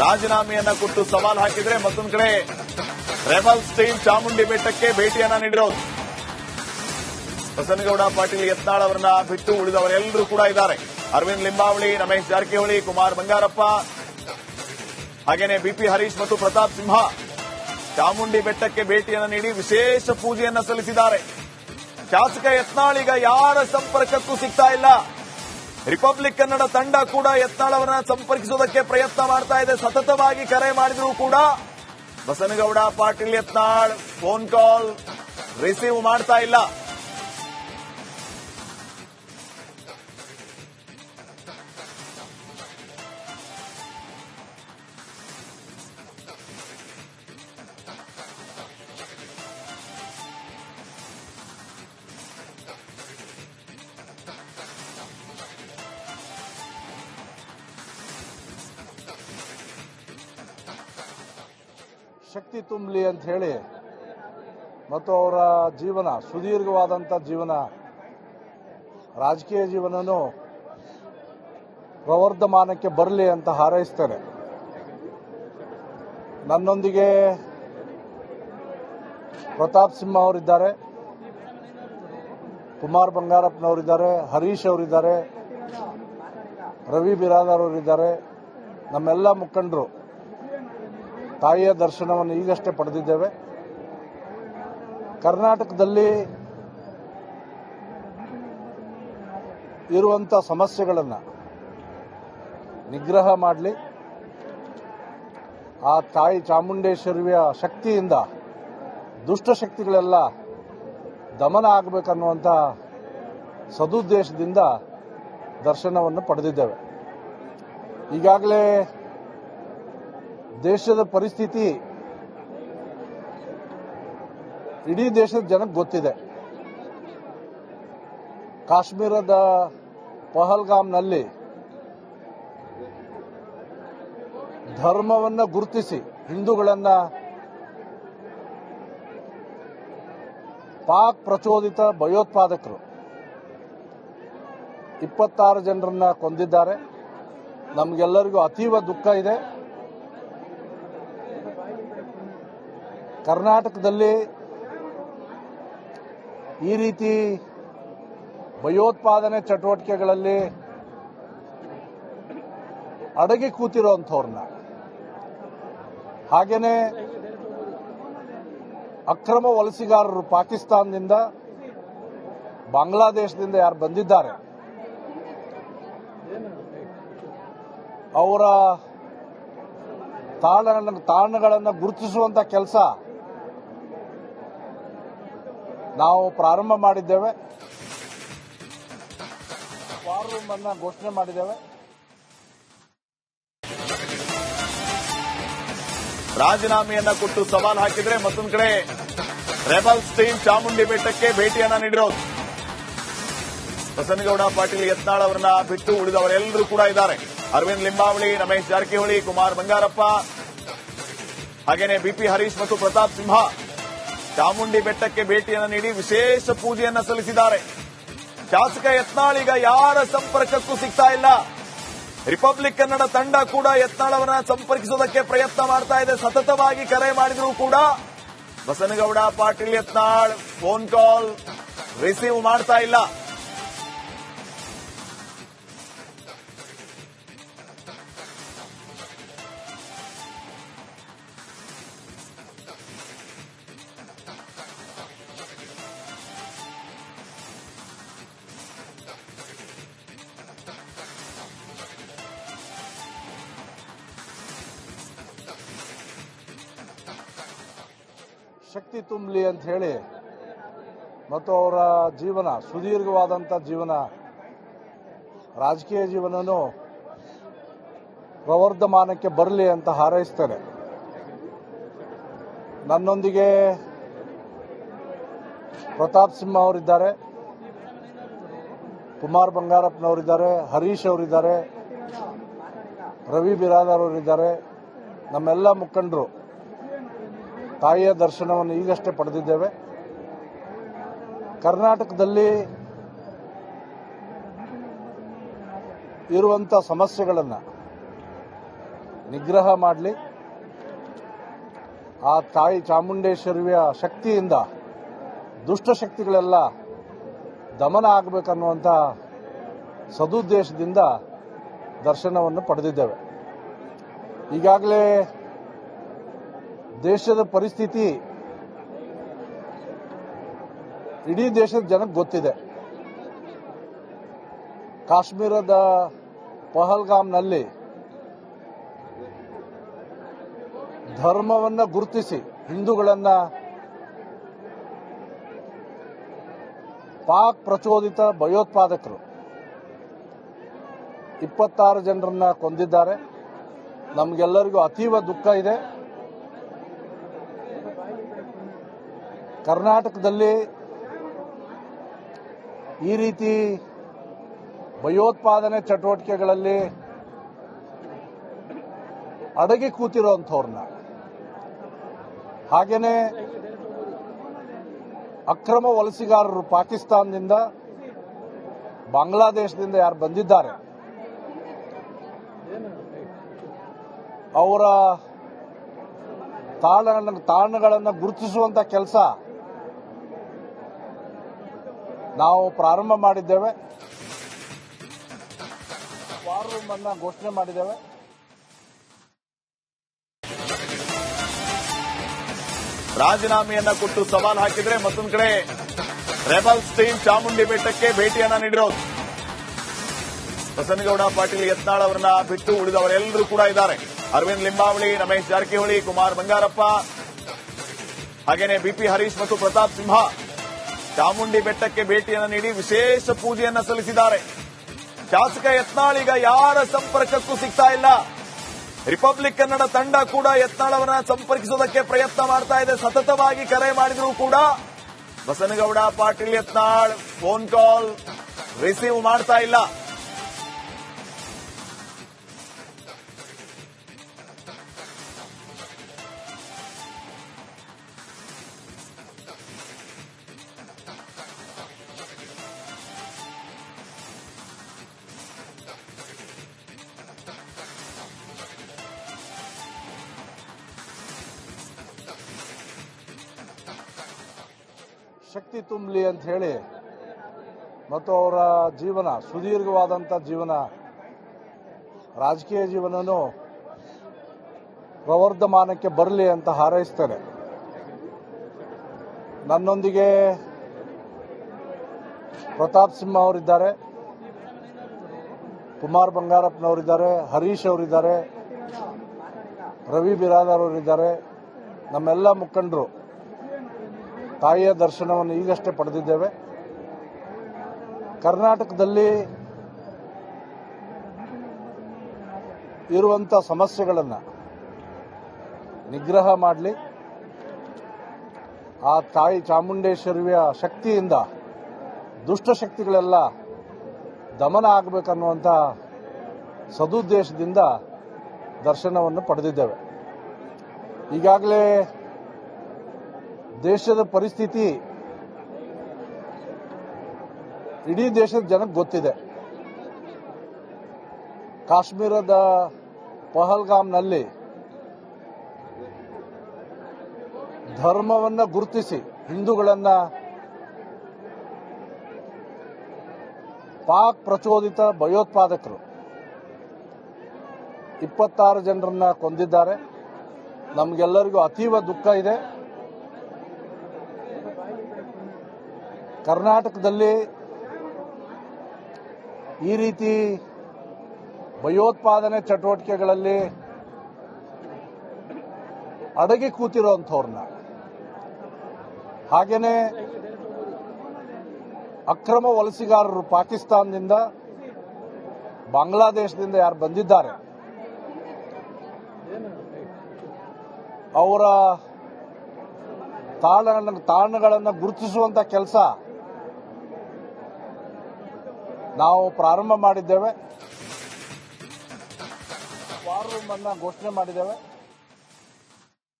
ರಾಜೀನಾಮೆಯನ್ನ ಕೊಟ್ಟು ಸವಾಲ್ ಹಾಕಿದ್ರೆ ಮತ್ತೊಂದು ಕಡೆ ರೆಬಲ್ಸ್ ಟೀಮ್ ಚಾಮುಂಡಿ ಬೆಟ್ಟಕ್ಕೆ ಭೇಟಿಯನ್ನ ನೀಡಿರೋದು. ಬಸನಗೌಡ ಪಾಟೀಲ್ ಯತ್ನಾಳ್ ಅವರನ್ನ ಬಿಟ್ಟು ಉಳಿದವರೆಲ್ಲರೂ ಕೂಡ ಇದ್ದಾರೆ. ಅರವಿಂದ್ ಲಿಂಬಾವಳಿ, ರಮೇಶ್ ಜಾರಕಿಹೊಳಿ, ಕುಮಾರ್ ಬಂಗಾರಪ್ಪ, ಹಾಗೇನೆ ಬಿಪಿ ಹರೀಶ್ ಮತ್ತು ಪ್ರತಾಪ್ ಸಿಂಹ ಚಾಮುಂಡಿ ಬೆಟ್ಟಕ್ಕೆ ಭೇಟಿಯನ್ನು ನೀಡಿ ವಿಶೇಷ ಪೂಜೆಯನ್ನ ಸಲ್ಲಿಸಿದ್ದಾರೆ. ಶಾಸಕ ಯತ್ನಾಳ್ ಈಗ ಯಾರ ಸಂಪರ್ಕಕ್ಕೂ ಸಿಗ್ತಾ ಇಲ್ಲ. ರಿಪಬ್ಲಿಕ್ ಕನ್ನಡ ತಂಡ ಕೂಡ ಎತ್ತಾಳವರನ್ನ ಸಂಪರ್ಕಿಸುವುದಕ್ಕೆ ಪ್ರಯತ್ನ ಮಾಡ್ತಾ ಇದೆ. ಸತತವಾಗಿ ಕರೆ ಮಾಡಿದ್ರು ಕೂಡ Basanagouda, Patil, Yatnal phone call receive ಮಾಡ್ತಾ ಇಲ್ಲ. ಶಕ್ತಿ ತುಂಬಲಿ ಅಂತ ಹೇಳಿ ಮತ್ತು ಅವರ ಜೀವನ ಸುದೀರ್ಘವಾದಂಥ ಜೀವನ, ರಾಜಕೀಯ ಜೀವನನೂ ಪ್ರವರ್ಧಮಾನಕ್ಕೆ ಬರಲಿ ಅಂತ ಹಾರೈಸ್ತಾರೆ ನನ್ನೊಂದಿಗೆ ಪ್ರತಾಪ್ ಸಿಂಹ ಅವರಿದ್ದಾರೆ, ಕುಮಾರ್ ಬಂಗಾರಪ್ಪನವರಿದ್ದಾರೆ, ಹರೀಶ್ ಅವರಿದ್ದಾರೆ, ರವಿ ಬಿರಾದಾರ್ ಅವರಿದ್ದಾರೆ, ನಮ್ಮೆಲ್ಲ ಮುಖಂಡರು. ತಾಯಿಯ ದರ್ಶನವನ್ನು ಈಗಷ್ಟೇ ಪಡೆದಿದ್ದೇವೆ. ಕರ್ನಾಟಕದಲ್ಲಿ ಇರುವಂಥ ಸಮಸ್ಯೆಗಳನ್ನು ನಿಗ್ರಹ ಮಾಡಲಿ. ಆ ತಾಯಿ ಚಾಮುಂಡೇಶ್ವರಿಯ ಶಕ್ತಿಯಿಂದ ದುಷ್ಟಶಕ್ತಿಗಳೆಲ್ಲ ದಮನ ಆಗಬೇಕನ್ನುವಂಥ ಸದುದ್ದೇಶದಿಂದ ದರ್ಶನವನ್ನು ಪಡೆದಿದ್ದೇವೆ. ಈಗಾಗಲೇ ದೇಶದ ಪರಿಸ್ಥಿತಿ ಇಡೀ ದೇಶದ ಜನಕ್ಕೆ ಗೊತ್ತಿದೆ. ಕಾಶ್ಮೀರದ ಪಹಲ್ಗಾಮ್ನಲ್ಲಿ ಧರ್ಮವನ್ನು ಗುರುತಿಸಿ ಹಿಂದೂಗಳನ್ನ ಪಾಕ್ ಪ್ರಚೋದಿತ ಭಯೋತ್ಪಾದಕರು. ಇಪ್ಪತ್ತಾರು ಜನರನ್ನ ಕೊಂದಿದ್ದಾರೆ. ನಮಗೆಲ್ಲರಿಗೂ ಅತೀವ ದುಃಖ ಇದೆ. ಕರ್ನಾಟಕದಲ್ಲಿ ಈ ರೀತಿ ಭಯೋತ್ಪಾದನೆ ಚಟುವಟಿಕೆಗಳಲ್ಲಿ ಅಡಗಿ ಕೂತಿರುವಂಥವ್ರನ್ನ ಹಾಗೇನೆ ಅಕ್ರಮ ವಲಸಿಗಾರರು ಪಾಕಿಸ್ತಾನದಿಂದ ಬಾಂಗ್ಲಾದೇಶದಿಂದ ಯಾರು ಬಂದಿದ್ದಾರೆ, ಅವರ ತಾಣ ತಾಣಗಳನ್ನು ಗುರುತಿಸುವಂತ ಕೆಲಸ ನಾವು ಪ್ರಾರಂಭ ಮಾಡಿದ್ದೇವೆ. ವಾರ್ ರೂಮ್ ಅನ್ನ ಘೋಷಣೆ ಮಾಡಿದ್ದೇವೆ. ರಾಜೀನಾಮೆಯನ್ನ ಕೊಟ್ಟು ಸವಾಲ್ ಹಾಕಿದ್ರೆ ಮತ್ತೊಂದು ಕಡೆ ರೆಬಲ್ಸ್ ಟೀಮ್ ಚಾಮುಂಡಿ ಬೆಟ್ಟಕ್ಕೆ ಭೇಟಿಯನ್ನ ನೀಡಿರೋದು ಬಸನಗೌಡ ಪಾಟೀಲ್ ಯತ್ನಾಳ್ ಅವರನ್ನ ಬಿಟ್ಟು ಉಳಿದವರೆಲ್ಲರೂ ಕೂಡ ಇದ್ದಾರೆ. ಅರವಿಂದ್ ಲಿಂಬಾವಳಿ, ರಮೇಶ್ ಜಾರಕಿಹೊಳಿ, ಕುಮಾರ್ ಬಂಗಾರಪ್ಪ, ಹಾಗೇನೆ ಬಿಪಿ ಹರೀಶ್ ಮತ್ತು ಪ್ರತಾಪ್ ಸಿಂಹ ಚಾಮುಂಡಿ ಬೆಟ್ಟಕ್ಕೆ ಭೇಟಿಯನ್ನು ನೀಡಿ ವಿಶೇಷ ಪೂಜೆಯನ್ನು ಸಲ್ಲಿಸಿದ್ದಾರೆ. ಶಾಸಕ ಯತ್ನಾಳಿಗ ಯಾರ ಸಂಪರ್ಕಕ್ಕೂ ಸಿಗ್ತಾ ಇಲ್ಲ. ರಿಪಬ್ಲಿಕ್ ಕನ್ನಡ ತಂಡ ಕೂಡ ಯತ್ನಾಳ್ ಅವರನ್ನ ಸಂಪರ್ಕಿಸುವುದಕ್ಕೆ ಪ್ರಯತ್ನ ಮಾಡ್ತಾ ಇದೆ. ಸತತವಾಗಿ ಕರೆ ಮಾಡಿದರೂ ಕೂಡ Basanagouda Patil Yatnal phone call receive ಮಾಡ್ತಾ ಇಲ್ಲ. ಶಕ್ತಿ ತುಂಬಲಿ ಅಂತ ಹೇಳಿ ಮತ್ತು ಅವರ ಜೀವನ ಸುದೀರ್ಘವಾದಂಥ ಜೀವನ, ರಾಜಕೀಯ ಜೀವನನೂ ಪ್ರವರ್ಧಮಾನಕ್ಕೆ ಬರಲಿ ಅಂತ ಹಾರೈಸ್ತಾರೆ ನನ್ನೊಂದಿಗೆ ಪ್ರತಾಪ್ ಸಿಂಹ ಅವರಿದ್ದಾರೆ, ಕುಮಾರ್ ಬಂಗಾರಪ್ಪನವರಿದ್ದಾರೆ, ಹರೀಶ್ ಅವರಿದ್ದಾರೆ, ರವಿ ಬಿರಾದಾರ್ ಅವರಿದ್ದಾರೆ, ನಮ್ಮೆಲ್ಲ ಮುಖಂಡರು. ತಾಯಿಯ ದರ್ಶನವನ್ನು ಈಗಷ್ಟೇ ಪಡೆದಿದ್ದೇವೆ. ಕರ್ನಾಟಕದಲ್ಲಿ ಇರುವಂಥ ಸಮಸ್ಯೆಗಳನ್ನು ನಿಗ್ರಹ ಮಾಡಲಿ. ಆ ತಾಯಿ ಚಾಮುಂಡೇಶ್ವರಿಯ ಶಕ್ತಿಯಿಂದ ದುಷ್ಟಶಕ್ತಿಗಳೆಲ್ಲ ದಮನ ಆಗಬೇಕನ್ನುವಂಥ ಸದುದ್ದೇಶದಿಂದ ದರ್ಶನವನ್ನು ಪಡೆದಿದ್ದೇವೆ. ಈಗಾಗಲೇ ದೇಶದ ಪರಿಸ್ಥಿತಿ ಇಡೀ ದೇಶದ ಜನಕ್ಕೆ ಗೊತ್ತಿದೆ. ಕಾಶ್ಮೀರದ ಪಹಲ್ಗಾಮ್ನಲ್ಲಿ ಧರ್ಮವನ್ನ ಗುರುತಿಸಿ ಹಿಂದೂಗಳನ್ನ ಪಾಕ್ ಪ್ರಚೋದಿತ ಭಯೋತ್ಪಾದಕರು. ಇಪ್ಪತ್ತಾರು ಜನರನ್ನ ಕೊಂದಿದ್ದಾರೆ. ನಮಗೆಲ್ಲರಿಗೂ ಅತೀವ ದುಃಖ ಇದೆ. ಕರ್ನಾಟಕದಲ್ಲಿ ಈ ರೀತಿ ಭಯೋತ್ಪಾದನೆ ಚಟುವಟಿಕೆಗಳಲ್ಲಿ ಅಡಗಿ ಕೂತಿರುವಂಥವ್ರನ್ನ ಹಾಗೇನೆ ಅಕ್ರಮ ವಲಸಿಗಾರರು ಪಾಕಿಸ್ತಾನದಿಂದ ಬಾಂಗ್ಲಾದೇಶದಿಂದ ಯಾರು ಬಂದಿದ್ದಾರೆ. ಅವರ ತಾಣ ತಾಣಗಳನ್ನು ಗುರುತಿಸುವಂತ ಕೆಲಸ ನಾವು ಪ್ರಾರಂಭ ಮಾಡಿದ್ದೇವೆ. ವಾರ್ ರೂಮ್ ಅನ್ನ ಘೋಷಣೆ ಮಾಡಿದ್ದೇವೆ. ರಾಜೀನಾಮೆಯನ್ನ ಕೊಟ್ಟು ಸವಾಲ್ ಹಾಕಿದ್ರೆ ಮತ್ತೊಂದು ಕಡೆ ರೆಬಲ್ಸ್ ಟೀಮ್ ಚಾಮುಂಡಿ ಬೆಟ್ಟಕ್ಕೆ ಭೇಟಿಯನ್ನ ನೀಡಿರೋದು. ಬಸನಗೌಡ ಪಾಟೀಲ್ ಯತ್ನಾಳ್ ಅವರನ್ನ ಬಿಟ್ಟು ಉಳಿದವರೆಲ್ಲರೂ ಕೂಡ ಇದ್ದಾರೆ. ಅರವಿಂದ್ ಲಿಂಬಾವಳಿ, ರಮೇಶ್ ಜಾರಕಿಹೊಳಿ, ಕುಮಾರ್ ಬಂಗಾರಪ್ಪ, ಹಾಗೇನೆ ಬಿಪಿ ಹರೀಶ್ ಮತ್ತು ಪ್ರತಾಪ್ ಸಿಂಹ. ಚಾಮುಂಡಿ ಬೆಟ್ಟಕ್ಕೆ ಭೇಟಿಯನ್ನು ನೀಡಿ ವಿಶೇಷ ಪೂಜೆಯನ್ನು ಸಲ್ಲಿಸಿದ್ದಾರೆ. ಶಾಸಕ ಯತ್ನಾಳಿಗ ಯಾರ ಸಂಪರ್ಕಕ್ಕೂ ಸಿಗ್ತಾ ಇಲ್ಲ. ರಿಪಬ್ಲಿಕ್ ಕನ್ನಡ ತಂಡ ಕೂಡ ಯತ್ನಾಳ್ ಸಂಪರ್ಕಿಸುವುದಕ್ಕೆ ಪ್ರಯತ್ನ ಮಾಡ್ತಾ ಇದೆ. ಸತತವಾಗಿ ಕರೆ ಮಾಡಿದರೂ ಕೂಡ Basanagouda Patil Yatnal phone call receive ಮಾಡ್ತಾ ಇಲ್ಲ. ಶಕ್ತಿ ತುಂಬಲಿ ಅಂತ ಹೇಳಿ ಮತ್ತು ಅವರ ಜೀವನ ಸುದೀರ್ಘವಾದಂಥ ಜೀವನ, ರಾಜಕೀಯ ಜೀವನನು ಪ್ರವರ್ಧಮಾನಕ್ಕೆ ಬರಲಿ ಅಂತ ಹಾರೈಸ್ತಾರೆ ನನ್ನೊಂದಿಗೆ ಪ್ರತಾಪ್ ಸಿಂಹ ಅವರಿದ್ದಾರೆ, ಕುಮಾರ್ ಬಂಗಾರಪ್ಪನವರಿದ್ದಾರೆ, ಹರೀಶ್ ಅವರಿದ್ದಾರೆ, ರವಿ ಬಿರಾದಾರ್ ಅವರಿದ್ದಾರೆ, ನಮ್ಮೆಲ್ಲ ಮುಖಂಡರು. ತಾಯಿಯ ದರ್ಶನವನ್ನು ಈಗಷ್ಟೇ ಪಡೆದಿದ್ದೇವೆ. ಕರ್ನಾಟಕದಲ್ಲಿ ಇರುವಂಥ ಸಮಸ್ಯೆಗಳನ್ನು ನಿಗ್ರಹ ಮಾಡಲಿ. ಆ ತಾಯಿ ಚಾಮುಂಡೇಶ್ವರಿಯ ಶಕ್ತಿಯಿಂದ ದುಷ್ಟಶಕ್ತಿಗಳೆಲ್ಲ ದಮನ ಆಗಬೇಕನ್ನುವಂಥ ಸದುದ್ದೇಶದಿಂದ ದರ್ಶನವನ್ನು ಪಡೆದಿದ್ದೇವೆ. ಈಗಾಗಲೇ ದೇಶದ ಪರಿಸ್ಥಿತಿ ಇಡೀ ದೇಶದ ಜನಕ್ಕೆ ಗೊತ್ತಿದೆ. ಕಾಶ್ಮೀರದ ಪಹಲ್ಗಾಮ್ನಲ್ಲಿ ಧರ್ಮವನ್ನ ಗುರುತಿಸಿ ಹಿಂದೂಗಳನ್ನ ಪಾಕ್ ಪ್ರಚೋದಿತ ಭಯೋತ್ಪಾದಕರು. ಇಪ್ಪತ್ತಾರು ಜನರನ್ನ ಕೊಂದಿದ್ದಾರೆ. ನಮಗೆಲ್ಲರಿಗೂ ಅತೀವ ದುಃಖ ಇದೆ. ಕರ್ನಾಟಕದಲ್ಲಿ ಈ ರೀತಿ ಭಯೋತ್ಪಾದನೆ ಚಟುವಟಿಕೆಗಳಲ್ಲಿ ಅಡಗಿ ಕೂತಿರುವಂಥವ್ರನ್ನ ಹಾಗೇನೆ ಅಕ್ರಮ ವಲಸಿಗಾರರು ಪಾಕಿಸ್ತಾನದಿಂದ ಬಾಂಗ್ಲಾದೇಶದಿಂದ ಯಾರು ಬಂದಿದ್ದಾರೆ. ಅವರ ತಾಣ ತಾಣಗಳನ್ನು ಗುರುತಿಸುವಂತ ಕೆಲಸ ನಾವು ಪ್ರಾರಂಭ ಮಾಡಿದ್ದೇವೆ. ವಾರ್ ರೂಮ್ ಅನ್ನ ಘೋಷಣೆ ಮಾಡಿದ್ದೇವೆ.